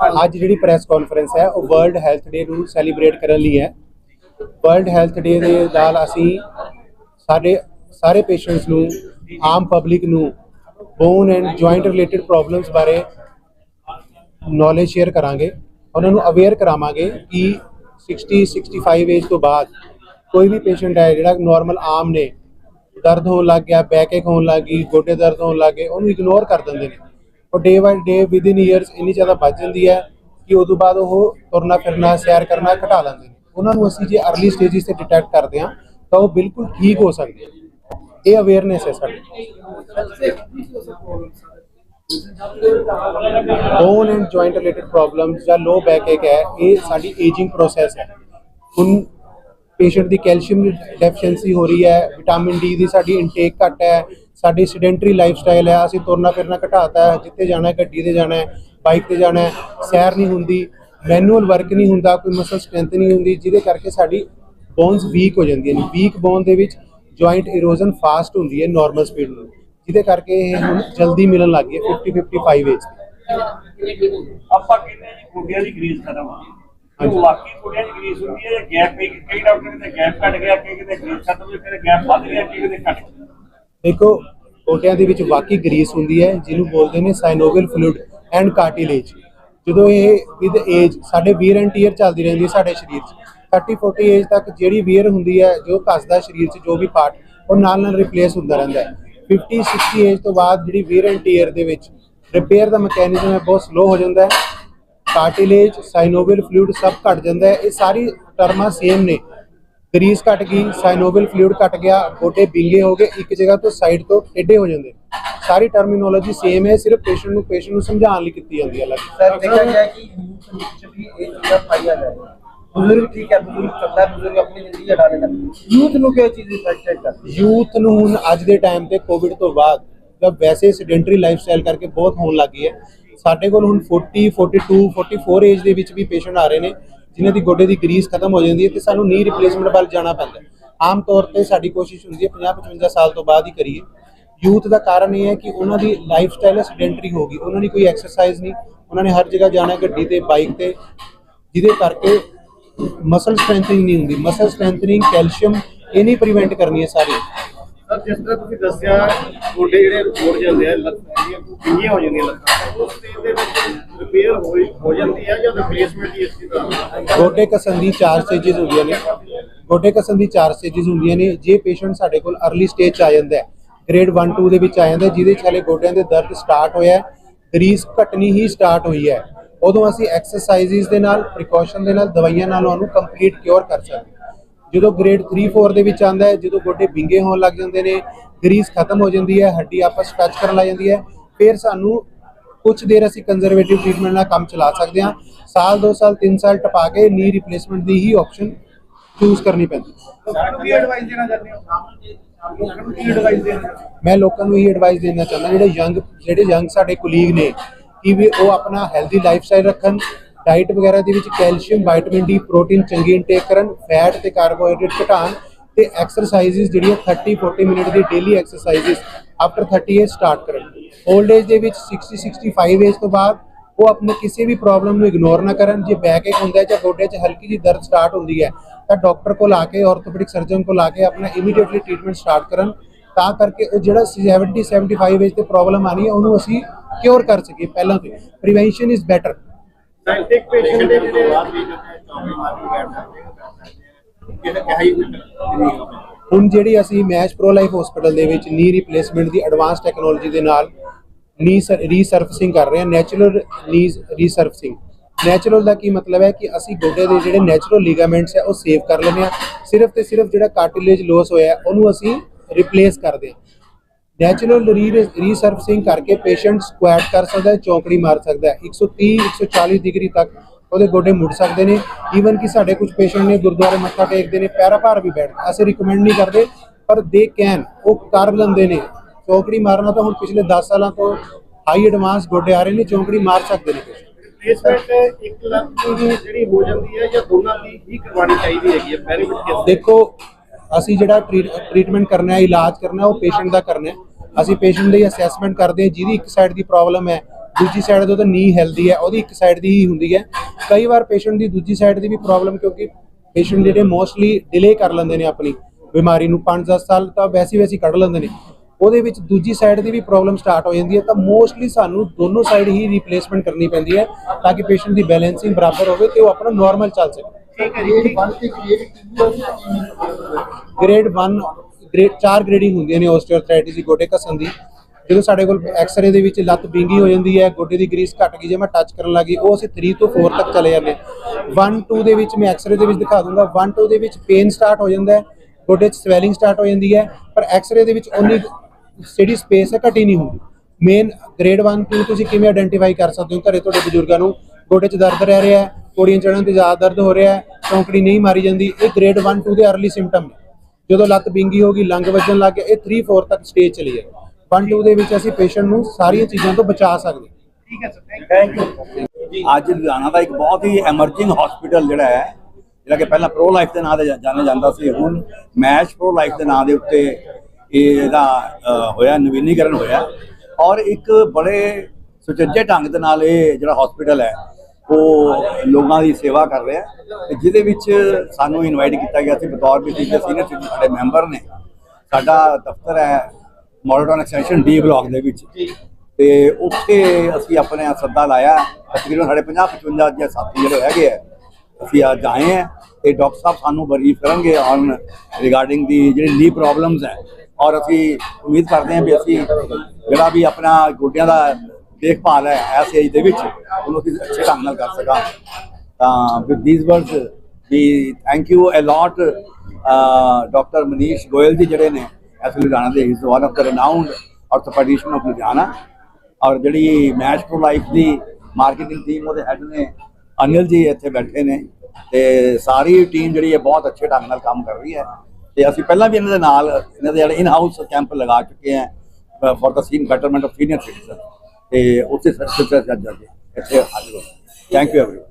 ਅੱਜ ਜਿਹੜੀ press conference ਹੈ, ਉਹ ਵਰਲਡ ਹੈਲਥ ਡੇ ਨੂੰ ਸੈਲੀਬ੍ਰੇਟ ਕਰਨ ਲਈ ਹੈ। ਵਰਲਡ ਹੈਲਥ ਡੇ ਦੇ ਨਾਲ ਅਸੀਂ ਸਾਡੇ, ਸਾਰੇ ਪੇਸ਼ੈਂਟਸ ਨੂੰ, ਆਮ ਪਬਲਿਕ ਨੂੰ bone and joint related problems ਬਾਰੇ ਨੌਲੇਜ ਸ਼ੇਅਰ ਕਰਾਂਗੇ। ਉਹਨਾਂ ਨੂੰ ਅਵੇਅਰ ਕਰਾਵਾਂਗੇ ਕਿ 60 65 ਏਜ ਤੋਂ ਬਾਅਦ ਕੋਈ ਵੀ ਪੇਸ਼ੈਂਟ ਹੈ ਜਿਹੜਾ ਨਾਰਮਲ ਆਮ ਨੇ, ਦਰਦ ਹੋਣ ਲੱਗ ਗਿਆ ਬੈਕ ਏਕ ਹੋਣ ਲੱਗ ਗਈ, ਗੋਡੇ ਦਰਦ ਹੋਣ ਲੱਗ ਗਏ, ਉਹਨੂੰ ਇਗਨੋਰ ਕਰ ਦਿੰਦੇ ਨੇ। ਉਹ ਡੇ ਬਾਈ ਡੇ ਵਿਦ ਇਨ ਇਅਰਸ ਇੰਨੀ ਜ਼ਿਆਦਾ ਵੱਧ ਜਾਂਦੀ ਹੈ ਕਿ ਉਦੋਂ ਬਾਅਦ ਉਹ ਤੁਰਨਾ ਫਿਰਨਾ, ਸੈਰ ਕਰਨਾ ਘਟਾ ਲੈਂਦੇ ਨੇ। ਉਹਨਾਂ ਨੂੰ ਅਸੀਂ ਜੇ ਅਰਲੀ ਸਟੇਜਿਸ ਤੇ ਡਿਟੈਕਟ ਕਰਦੇ ਹਾਂ, ਤਾਂ ਉਹ ਬਿਲਕੁਲ ਠੀਕ ਹੋ ਸਕਦੇ ਆ। ਇਹ ਅਵੇਅਰਨੈਸ ਹੈ ਸਾਡੀ। Bone and joint related problems ਜਾਂ ਲੋ ਬੈਕ ਏਕ ਹੈ, ਇਹ ਸਾਡੀ ਏਜਿੰਗ ਪ੍ਰੋਸੈਸ ਹੈ। ਹੁਣ ਪੇਸ਼ੈਂਟ ਦੀ ਕੈਲਸ਼ੀਅਮ ਡੈਫੀਸ਼ੀਐਂਸੀ ਹੋ ਰਹੀ ਹੈ, ਵਿਟਾਮਿਨ ਡੀ ਦੀ ਸਾਡੀ ਇਨਟੇਕ ਘੱਟ ਹੈ, ਸਾਡੀ ਸਡੈਂਟਰੀ ਲਾਈਫ ਸਟਾਈਲ ਹੈ, ਅਸੀਂ ਤੁਰਨਾ ਫਿਰਨਾ ਘਟਾਤਾ ਹੈ, ਜਿੱਥੇ ਜਾਣਾ ਗੱਡੀ ਤੇ ਜਾਣਾ ਬਾਈਕ ਤੇ ਜਾਣਾ ਸੈਰ ਨਹੀਂ ਹੁੰਦੀ ਮੈਨੂਅਲ ਵਰਕ ਨਹੀਂ ਹੁੰਦਾ, ਕੋਈ ਮਸਲ ਸਟਰੈਂਥ ਨਹੀਂ ਹੁੰਦੀ, ਜਿਹਦੇ ਕਰਕੇ ਸਾਡੀ ਬੋਨਸ ਵੀਕ ਹੋ ਜਾਂਦੀਆਂ ਨੇ। ਵੀਕ ਬੋਨ ਦੇ ਵਿੱਚ ਜੁਆਇੰਟ ਇਰੋਜ਼ਨ ਫਾਸਟ ਹੁੰਦੀ ਹੈ ਨਾਰਮਲ ਸਪੀਡ ਨੂੰ ਜਿਹਦੇ ਕਰਕੇ ਇਹ ਹੁਣ ਜਲਦੀ ਮਿਲਣ ਲੱਗ ਗਈ ਹੈ 50 55 ਏਜ ਆਪਾਂ ਕਹਿੰਦੇ ਜੀ ਗੋਡਿਆਂ ਦੀ ਗਰੀਸ ਖਤਮ ਹੋ ਉਹ ਵਾਕਈ ਗੋਡਿਆਂ ਦੀ ਗਰੀਸ ਹੁੰਦੀ ਹੈ ਜਾਂ ਗੈਪ ਕਈ ਡਾਕਟਰ ਕਹਿੰਦੇ ਗੈਪ ਘਟ ਗਿਆ ਕਈ ਕਹਿੰਦੇ ਗਰੀਸ ਖਤਮ ਹੋਈ ਕਹਿੰਦੇ ਗੈਪ ਵੱਧ ਗਿਆ ਕਈ ਕਹਿੰਦੇ ਘਟ ਗਿਆ। ਦੇਖੋ ਗੋਡਿਆਂ ਦੇ ਵਿੱਚ ਵਾਕਈ ਗਰੀਸ ਹੁੰਦੀ ਹੈ ਜਿਹਨੂੰ ਬੋਲਦੇ ਨੇ ਸਾਈਨੋਵਿਲ ਫਲੂਇਡ ਐਂਡ ਕਾਰਟਿਲੇਜ ਜਦੋਂ ਇਹ ਵਿਦ ਏਜ ਸਾਡੇ ਵੀਰ ਐਂਡ ਟੀਅਰ ਚੱਲਦੀ ਰਹਿੰਦੀ ਹੈ ਸਾਡੇ ਸਰੀਰ 'ਚ। 30 40 ਏਜ ਤੱਕ ਜਿਹੜੀ ਵੀਰ ਹੁੰਦੀ ਹੈ ਜੋ ਘਸਦਾ ਸਰੀਰ 'ਚ ਜੋ ਵੀ ਪਾਰਟ ਉਹ ਨਾਲ ਨਾਲ ਰਿਪਲੇਸ ਹੁੰਦਾ ਰਹਿੰਦਾ ਹੈ। 50 60 ਏਜ ਤੋਂ ਬਾਅਦ ਜਿਹੜੀ ਵੀਰ ਐਂਡ ਟੀਅਰ ਦੇ ਵਿੱਚ ਰਿਪੇਅਰ ਦਾ ਮੈਕੈਨਿਜ਼ਮ ਹੈ ਬਹੁਤ ਸਲੋ ਹੋ ਜਾਂਦਾ ਹੈ। ਕਾਰਟਿਲੇਜ ਸਾਈਨੋਵਿਲ ਫਲੂਇਡ ਸਭ ਘਟ ਜਾਂਦਾ ਹੈ। ਇਹ ਸਾਰੀ ਟਰਮਾਂ ਸੇਮ ਨੇ। ਗਰੀਸ ਘਟ ਗਈ ਸਾਈਨੋਵਿਲ ਫਲੂਇਡ ਘਟ ਗਿਆ ਗੋਡੇ ਵਿੰਗੇ ਹੋ ਗਏ ਇੱਕ ਜਗ੍ਹਾ ਤੋਂ ਸਾਈਡ ਤੋਂ ਟੇਢੇ ਹੋ ਜਾਂਦੇ। ਸਾਰੀ ਟਰਮੀਨੋਲੋਜੀ ਸੇਮ ਹੈ ਸਿਰਫ ਪੇਸ਼ੈਂਟ ਨੂੰ ਪੇਸ਼ੈਂਟ ਨੂੰ ਸਮਝਾਉਣ ਲਈ ਕੀਤੀ ਜਾਂਦੀ ਹੈ ਅਲੱਗ। ਸਰ ਦੇਖਿਆ ਗਿਆ ਕਿ ਯੂਥ ਵਿੱਚ ਵੀ ਇਹ ਚੀਜ਼ਾਂ ਪਾਈਆਂ ਜਾ ਰਹੀਆਂ। ਬਜ਼ੁਰਗ ਠੀਕ ਹੈ ਬਜ਼ੁਰਗ ਚੱਲਦਾ ਬਜ਼ੁਰਗ ਆਪਣੀ ਜ਼ਿੰਦਗੀ ਹਟਾਣੇ ਲੱਗੇ ਯੂਥ ਨੂੰ ਕਿਹ ਚੀਜ਼ ਇਫੈਕਟਡ ਕਰਦੀ? ਯੂਥ ਨੂੰ ਹੁਣ ਅੱਜ ਦੇ ਟਾਈਮ ਤੇ ਕੋਵਿਡ ਤੋਂ ਬਾਅਦ ਜਦ ਵੈਸੇ ਸੈਡੈਂਟਰੀ ਲਾਈਫਸਟਾਈਲ ਕਰਕੇ ਬਹੁਤ ਹੋਣ ਲੱਗੀ ਹੈ। ਸਾਡੇ ਕੋਲ ਹੁਣ 40 42 44 ਏਜ ਦੇ ਵਿੱਚ ਵੀ ਪੇਸ਼ੈਂਟ ਆ ਰਹੇ ਨੇ, ਜਿਨ੍ਹਾਂ ਦੀ ਗੋਡੇ ਦੀ ਗਰੀਸ ਖਤਮ ਹੋ ਜਾਂਦੀ ਹੈ ਤੇ ਸਾਨੂੰ ਨੀ ਰਿਪਲੇਸਮੈਂਟ ਵੱਲ ਜਾਣਾ ਪੈਂਦਾ ਆਮ ਤੌਰ ਤੇ ਸਾਡੀ ਕੋਸ਼ਿਸ਼ ਹੁੰਦੀ ਹੈ 50 55 ਸਾਲ ਤੋਂ ਬਾਅਦ ਹੀ ਕਰੀਏ। ਯੂਥ ਦਾ ਕਾਰਨ ਇਹ ਹੈ ਕਿ ਉਹਨਾਂ ਦੀ ਲਾਈਫ ਸਟਾਈਲ ਸੈਡੈਂਟਰੀ ਹੋ ਗਈ, ਉਹਨਾਂ ਦੀ ਕੋਈ ਐਕਸਰਸਾਈਜ਼ ਨਹੀਂ, ਉਹਨਾਂ ਨੇ ਹਰ ਜਗ੍ਹਾ ਜਾਣਾ ਗੱਡੀ ਤੇ ਬਾਈਕ ਤੇ, ਜਿਹਦੇ ਕਰਕੇ ਮਸਲ ਸਟਰੈਂਥਨਿੰਗ ਨਹੀਂ ਹੁੰਦੀ। ਮਸਲ ਸਟਰੈਂਥਨਿੰਗ ਕੈਲਸ਼ੀਅਮ ਇਹ ਨਹੀਂ ਪ੍ਰੀਵੈਂਟ ਕਰਨੀ ਹੈ ਸਾਰੀ। ਗੋਡੇ ਕਸਨ ਦੀ ਚਾਰ ਸਟੇजेस ਹੁੰਦੀਆਂ ਨੇ। ਗੋਡੇ ਕਸਨ ਦੀ ਚਾਰ ਸਟੇजेस ਹੁੰਦੀਆਂ ਨੇ। ਜੇ ਪੇਸ਼ੈਂਟ ਸਾਡੇ ਕੋਲ ਅਰਲੀ ਸਟੇਜ 'ਚ ਆ ਜਾਂਦਾ ਹੈ ਗ੍ਰੇਡ 1 2 ਦੇ ਵਿੱਚ ਆ ਜਾਂਦਾ ਜਿਹਦੇ ਛਾਲੇ ਗੋਡਿਆਂ ਦੇ ਦਰਦ ਸਟਾਰਟ ਹੋਇਆ ਗਰੀਸ ਘਟਣੀ ਹੀ ਸਟਾਰਟ ਹੋਈ ਹੈ। ਉਦੋਂ ਅਸੀਂ ਐਕਸਰਸਾਈਜ਼ਸ ਦੇ ਨਾਲ ਪ੍ਰੀਕਾਸ਼ਨ ਦੇ ਨਾਲ, ਦਵਾਈਆਂ ਨਾਲ ਉਹਨੂੰ ਕੰਪਲੀਟ ਕਿਉਰ ਕਰ ਸਕਦੇ ਜਦੋਂ ਗ੍ਰੇਡ 3 4 ਦੇ ਵਿੱਚ ਆਂਦਾ ਹੈ ਜਦੋਂ ਗੋਡੇ ਵਿੰਗੇ ਹੋਣ ਲੱਗ ਜਾਂਦੇ ਨੇ ਗਰੀਸ ਖਤਮ ਹੋ ਜਾਂਦੀ ਹੈ ਹੱਡੀ ਆਪਸ ਟੱਚ ਕਰਨ ਲੱਗ ਜਾਂਦੀ ਹੈ ਫਿਰ ਸਾਨੂੰ ਕੁਝ ਦੇਰ ਅਸੀਂ ਕੰਜ਼ਰਵੇਟਿਵ ਟ੍ਰੀਟਮੈਂਟ ਨਾਲ ਕੰਮ ਚਲਾ ਸਕਦੇ ਹਾਂ। ਸਾਲ 2 ਸਾਲ 3 ਸਾਲ ਟਪਾ ਕੇ ਨੀ ਰਿਪਲੇਸਮੈਂਟ ਦੀ ਹੀ ਆਪਸ਼ਨ ਚੂਜ਼ ਕਰਨੀ ਪੈਂਦੀ। ਕੀ ਐਡਵਾਈਸ ਦੇਣਾ ਚਾਹੁੰਦੇ ਹੋ? ਲੋਕਾਂ ਨੂੰ ਕੀ ਐਡਵਾਈਸ ਦੇਣਾ ਮੈਂ ਲੋਕਾਂ ਨੂੰ ਇਹ ਐਡਵਾਈਸ ਦੇਣਾ ਚਾਹੁੰਦਾ ਜਿਹੜੇ ਯੰਗ ਜਿਹੜੇ ਯੰਗ ਸਾਡੇ ਕੁਲੀਗ ਨੇ ਕਿ ਵੀ ਉਹ ਆਪਣਾ ਹੈਲਦੀ ਲਾਈਫਸਟਾਈਲ ਰੱਖਣ ਡਾਈਟ ਵਗੈਰਾ ਦੇ ਵਿੱਚ ਕੈਲਸ਼ੀਅਮ ਵਿਟਾਮਿਨ ਡੀ ਪ੍ਰੋਟੀਨ ਚੰਗੀ ਇਨਟੇਕ ਕਰਨ ਫੈਟ ਤੇ ਕਾਰਬੋਹਾਈਡਰੇਟ ਘਟਾਉਣ ਤੇ ਐਕਸਰਸਾਈਜ਼ਸ ਜਿਹੜੀਆਂ 30 40 ਮਿੰਟ ਦੀ daily exercises after 30 age start ਕਰਨ। 올ਡ ਏਜ ਦੇ ਵਿੱਚ 60 65 ਏਜ ਤੋਂ ਬਾਅਦ ਉਹ ਆਪਣੇ ਕਿਸੇ ਵੀ ਪ੍ਰੋਬਲਮ ਨੂੰ ਇਗਨੋਰ ਨਾ ਕਰਨ, ਜੇ ਬੈਕ ਏਕ ਹੁੰਦਾ ਜਾਂ ਗੋਡੇ 'ਚ ਹਲਕੀ ਜਿਹੀ ਦਰਦ ਸਟਾਰਟ ਹੁੰਦੀ ਹੈ, ਤਾਂ ਡਾਕਟਰ ਕੋਲ ਆ ਕੇ ਆਰਥੋਪੈਡਿਕ ਸਰਜਨ ਕੋਲ ਆ ਕੇ ਆਪਣਾ ਇਮੀਡੀਏਟਲੀ ਟ੍ਰੀਟਮੈਂਟ ਸਟਾਰਟ ਕਰਨ, ਤਾਂ ਕਰਕੇ ਉਹ ਜਿਹੜਾ 70 75 ਏਜ ਤੇ ਪ੍ਰੋਬਲਮ ਆਣੀ ਹੈ, ਉਹਨੂੰ ਅਸੀਂ ਕਿਉਰ ਕਰ ਸਕੀਏ ਪਹਿਲਾਂ ਤੋਂ ਪ੍ਰੀਵੈਂਸ਼ਨ ਇਜ਼ ਬੈਟਰ ਸਾਇੰਟਿਕ ਪੇਸ਼ੈਂਟ ਦੇ ਜਿਹੜੇ ਬਾਅਦ ਵੀ ਚੌਂਕੀ ਮਾਰ ਕੇ ਬੈਠ ਸਕਦੇ ਕਿਹਦਾ ਕਿਹਾ ਹੀ ਹੁਣ ਜਿਹੜੀ ਅਸੀਂ ਮੈਚ ਪ੍ਰੋ ਲਾਈਫ ਹਸਪੀਟਲ ਦੇ ਵਿੱਚ ਨੀ ਰਿਪਲੇਸਮੈਂਟ ਦੀ ਐਡਵਾਂਸ ਟੈਕਨੋਲੋਜੀ ਦੇ ਨਾਲ ਨੀ ਰੀਸਰਫਸਿੰਗ ਕਰ ਰਹੇ ਹਾਂ ਨੈਚੁਰਲ ਨੀਜ਼ ਰੀਸਰਫਸਿੰਗ ਨੈਚੁਰਲ ਦਾ ਕੀ ਮਤਲਬ ਹੈ ਕਿ ਅਸੀਂ ਗੋਡੇ ਦੇ ਜਿਹੜੇ ਨੈਚੁਰਲ ਲਿਗਾਮੈਂਟਸ ਹੈ ਉਹ ਸੇਵ ਕਰ ਲੈਂਦੇ ਹਾਂ। ਸਿਰਫ ਤੇ ਸਿਰਫ ਜਿਹੜਾ ਕਾਰਟਿਲੇਜ ਲੋਸ ਹੋਇਆ ਉਹਨੂੰ ਅਸੀਂ ਰਿਪਲੇਸ ਕਰਦੇ ਹਾਂ। ਨੈਚੁਰਲ ਰੀਸਰਫਸਿੰਗ ਕਰਕੇ ਪੇਸ਼ੈਂਟ ਸਕੁਐਟ ਕਰ ਸਕਦਾ ਹੈ ਚੌਂਕੜੀ ਮਾਰ ਸਕਦਾ ਹੈ। 130 140 ਡਿਗਰੀ ਤੱਕ ਉਹਦੇ ਗੋਡੇ ਮੁੜ ਸਕਦੇ ਨੇ। ਈਵਨ ਕਿ ਸਾਡੇ ਕੁਝ ਪੇਸ਼ੈਂਟ ਨੇ ਗੁਰਦੁਆਰੇ ਮੱਥਾ ਟੇਕਦੇ ਨੇ ਪੈਰਾ ਭਾਰ ਵੀ ਬੈਠ ਅਸੀਂ ਰਿਕਮੈਂਡ ਨਹੀਂ ਕਰਦੇ ਪਰ ਦੇ ਕੈਨ ਉਹ ਕਰ ਲੈਂਦੇ ਨੇ। ਚੌਂਕੜੀ ਮਾਰਨਾ ਤਾਂ ਹੁਣ ਪਿਛਲੇ 10 ਸਾਲਾਂ ਤੋਂ ਹਾਈ ਐਡਵਾਂਸ ਗੋਡੇ ਆ ਰਹੇ ਨੇ ਚੌਂਕੜੀ ਮਾਰ ਸਕਦੇ ਨੇ patient। ਰਿਪਲੇਸਮੈਂਟ ਇੱਕ ਲੱਖ ਦੀ ਜਿਹੜੀ ਹੋ ਜਾਂਦੀ ਹੈ ਜਾਂ ਦੋਨਾਂ ਦੀ ਹੀ ਕਰਵਾਉਣੀ ਚਾਹੀਦੀ ਹੈਗੀ ਹੈ ਬੈਨੀਫਿਟ ਕਿਸ ਦੇਖੋ ਅਸੀਂ ਜਿਹੜਾ ਟ੍ਰੀਟਮੈਂਟ ਕਰਨਾ ਹੈ ਇਲਾਜ ਕਰਨਾ ਹੈ ਉਹ ਪੇਸ਼ੈਂਟ ਦਾ ਕਰਨਾ ਹੈ। ਅਸੀਂ ਪੇਸ਼ੈਂਟ ਦੀ ਅਸੈਸਮੈਂਟ ਕਰਦੇ ਹਾਂ ਜਿਹਦੀ ਇੱਕ ਸਾਈਡ ਦੀ ਪ੍ਰੋਬਲਮ ਹੈ ਦੂਜੀ ਸਾਈਡ ਤੋਂ ਤਾਂ ਨੀ ਹੈਲਦੀ ਹੈ ਉਹਦੀ ਇੱਕ ਸਾਈਡ ਦੀ ਹੀ ਹੁੰਦੀ ਹੈ। ਕਈ ਵਾਰ ਪੇਸ਼ੈਂਟ ਦੀ ਦੂਜੀ ਸਾਈਡ ਦੀ ਵੀ ਪ੍ਰੋਬਲਮ ਕਿਉਂਕਿ ਪੇਸ਼ੈਂਟ ਜਿਹੜੇ ਮੋਸਟਲੀ ਡਿਲੇ ਕਰ ਲੈਂਦੇ ਨੇ ਆਪਣੀ ਬਿਮਾਰੀ ਨੂੰ 5-10 ਸਾਲ ਤਾਂ ਵੈਸੀ ਵੈਸੀ ਕੱਢ ਲੈਂਦੇ ਨੇ। ਉਹਦੇ ਵਿੱਚ ਦੂਜੀ ਸਾਈਡ ਦੀ ਵੀ ਪ੍ਰੋਬਲਮ ਸਟਾਰਟ ਹੋ ਜਾਂਦੀ ਹੈ ਤਾਂ ਮੋਸਟਲੀ ਸਾਨੂੰ ਦੋਨੋਂ ਸਾਈਡ ਹੀ ਰੀਪਲੇਸਮੈਂਟ ਕਰਨੀ ਪੈਂਦੀ ਹੈ ਤਾਂ ਕਿ ਪੇਸ਼ੈਂਟ ਦੀ ਬੈਲੈਂਸਿੰਗ ਬਰਾਬਰ ਹੋਵੇ ਤੇ ਉਹ ਆਪਣਾ ਨਾਰਮਲ ਚੱਲ ਸਕੇ। ਠੀਕ ਹੈ ਜੀ ਗ੍ਰੇਡ 1 ਗ੍ਰੇਡ ਗ੍ਰੇਡ 4 ਗ੍ਰੇਡਿੰਗ ਹੁੰਦੀਆਂ ਨੇ ਆਸਟੀਓਆਰਥਰਾਈਟਿਸ ਦੀ, ਗੋਡੇ ਘਸਣ ਦੀ। ਜਦੋਂ ਸਾਡੇ ਕੋਲ ਐਕਸਰੇ ਦੇ ਵਿੱਚ ਲੱਤ ਵਿੰਗੀ ਹੋ ਜਾਂਦੀ ਹੈ, ਗੋਡੇ ਦੀ ਗਰੀਸ ਘਟ ਗਈ, ਜੇ ਮੈਂ ਟੱਚ ਕਰਨ ਲੱਗੀ ਉਹ ਅਸੀਂ 3 ਤੋਂ 4 ਤੱਕ ਚਲੇ ਜਾਂਦੇ 1 2 ਦੇ ਵਿੱਚ ਮੈਂ ਐਕਸਰੇ ਦੇ ਵਿੱਚ ਦਿਖਾ ਦੂੰਗਾ। 1 2 ਦੇ ਵਿੱਚ ਪੇਨ ਸਟਾਰਟ ਹੋ ਜਾਂਦਾ ਹੈ, ਗੋਡੇ 'ਚ ਸਵੈਲਿੰਗ ਸਟਾਰਟ ਹੋ ਜਾਂਦੀ ਹੈ, ਪਰ ਐਕਸਰੇ ਦੇ ਵਿੱਚ ਉਨੀ ਜਿਹੜੀ ਸਪੇਸ ਹੈ, ਘਟੀ ਨਹੀਂ ਹੁੰਦੀ। ਮੇਨ ਗ੍ਰੇਡ 1 2 ਤੁਸੀਂ ਕਿਵੇਂ ਆਇਡੈਂਟੀਫਾਈ ਕਰ ਸਕਦੇ ਹੋ ਘਰੇ ਤੁਹਾਡੇ ਬਜ਼ੁਰਗਾਂ ਨੂੰ? ਗੋਡੇ 'ਚ ਦਰਦ ਰਹਿ ਰਿਹਾ ਹੈ, ਪੌੜੀਆਂ ਚੜ੍ਹਨ ਤੇ ਜ਼ਿਆਦਾ ਦਰਦ ਹੋ ਰਿਹਾ ਹੈ, ਚੌਂਕੜੀ ਨਹੀਂ ਮਾਰੀ ਜਾਂਦੀ। ਇਹ ਗ੍ਰੇਡ 1 2 ਦੇ ਅਰਲੀ ਸਿੰਪਟਮ ਨੇ। ਜਦੋਂ ਲੱਤ ਬਿੰਗੀ ਹੋ ਗਈ ਲੰਗ ਵੱਜਣ ਲੱਗ ਗਿਆ ਇਹ 3 4 ਤੱਕ ਸਟੇਜ ਚਲੀ ਜਾਏ 1 2 ਦੇ ਵਿੱਚ ਅਸੀਂ ਪੇਸ਼ੈਂਟ ਨੂੰ ਸਾਰੀਆਂ ਚੀਜ਼ਾਂ ਤੋਂ ਬਚਾ ਸਕਦੇ ਠੀਕ ਹੈ ਸਰ ਥੈਂਕ ਯੂ ਅੱਜ ਲੁਧਿਆਣਾ ਦਾ ਇੱਕ ਬਹੁਤ ਹੀ ਐਮਰਜਿੰਗ ਹਸਪੀਟਲ ਜਿਹੜਾ ਹੈ ਜਿਹੜਾ ਕਿ ਪਹਿਲਾਂ ਪ੍ਰੋ ਲਾਈਫ ਦੇ ਨਾਂ ਤੇ ਜਾਣਿਆ ਜਾਂਦਾ ਸੀ ਹੁਣ ਮੈਚ ਪ੍ਰੋ ਲਾਈਫ ਦੇ ਨਾਂ ਦੇ ਉੱਤੇ ਇਹ ਇਹਦਾ ਹੋਇਆ ਨਵੀਨੀਕਰਨ ਹੋਇਆ। ਔਰ ਇੱਕ ਬੜੇ ਸੁਚੱਜੇ ਢੰਗ ਦੇ ਨਾਲ ਇਹ ਜਿਹੜਾ ਹਸਪੀਟਲ ਹੈ ਉਹ ਲੋਕਾਂ ਦੀ ਸੇਵਾ ਕਰ ਰਿਹਾ ਹੈ ਤੇ ਜਿਹਦੇ ਵਿੱਚ ਸਾਨੂੰ ਇਨਵਾਈਟ ਕੀਤਾ ਗਿਆ ਸੀ ਬਤੌਰ ਵੀ ਸੀਨੀਅਰ ਸਿਟੀਜ਼ਨ ਸਾਡੇ ਮੈਂਬਰ ਨੇ। ਸਾਡਾ ਦਫ਼ਤਰ ਹੈ ਮੋਡਰਨ ਐਕਸਟੈਂਸ਼ਨ ਡੀ ਬਲਾਕ ਦੇ ਵਿੱਚ। ਤੇ ਉੱਥੇ ਅਸੀਂ ਆਪਣੇ ਸੱਦਾ ਲਾਇਆ, ਤਕਰੀਬਨ ਸਾਡੇ 50 55 ਜੇ ਸਾਥੀ ਜਿਹੜੇ ਹੈਗੇ ਆ, ਅਸੀਂ ਅੱਜ ਆਏ ਆ ਤੇ ਡਾਕਟਰ ਸਾਹਿਬ ਸਾਨੂੰ ਬਰੀਫ ਕਰਨਗੇ ਔਨ ਰਿਗਾਰਡਿੰਗ ਦੀ ਜਿਹੜੀ ਨੀ ਪ੍ਰੋਬਲਮਸ ਹੈ। ਔਰ ਅਸੀਂ ਉਮੀਦ ਕਰਦੇ ਹਾਂ ਵੀ ਅਸੀਂ ਜਿਹੜਾ ਵੀ ਆਪਣਾ ਗੋਡਿਆਂ ਦਾ ਦੇਖਭਾਲ ਹੈ ਐਸ ਏਜ ਦੇ ਵਿੱਚ, ਉਹਨੂੰ ਅਸੀਂ ਅੱਛੇ ਢੰਗ ਨਾਲ ਕਰ ਸਕਾਂ। ਤਾਂ with these words we thank you a lot doctor Manish Goyal ji ਜਿਹੜੇ ਨੇ ਐਸ ਲੁਧਿਆਣਾ ਦੇ is one of the renowned orthopedician of Ludhiana. ਔਰ ਜਿਹੜੀ ਮੈਚ ਪ੍ਰੋ ਲਾਈਫ ਦੀ ਮਾਰਕੀਟਿੰਗ ਟੀਮ ਉਹਦੇ ਹੈਡ ਨੇ ਅਨਿਲ ਜੀ ਇੱਥੇ ਬੈਠੇ ਨੇ ਤੇ ਸਾਰੀ ਟੀਮ ਜਿਹੜੀ ਹੈ ਬਹੁਤ ਅੱਛੇ ਢੰਗ ਨਾਲ ਕੰਮ ਕਰ ਰਹੀ ਹੈ। ਤੇ ਅਸੀਂ ਪਹਿਲਾਂ ਵੀ ਇਹਨਾਂ ਦੇ ਨਾਲ, ਇਹਨਾਂ ਦੇ ਜਿਹੜੇ ਇਨ ਹਾਊਸ ਕੈਂਪ ਲਗਾ ਚੁੱਕੇ ਹਾਂ for the seen betterment of senior citizen ਤੇ ਉੱਥੇ ਸਿੱਧਾ ਜਾ ਕੇ ਇੱਥੇ ਹਾਜ਼ਰ ਹੋ ਥੈਂਕ ਯੂ ਐਵਰੀਵਨ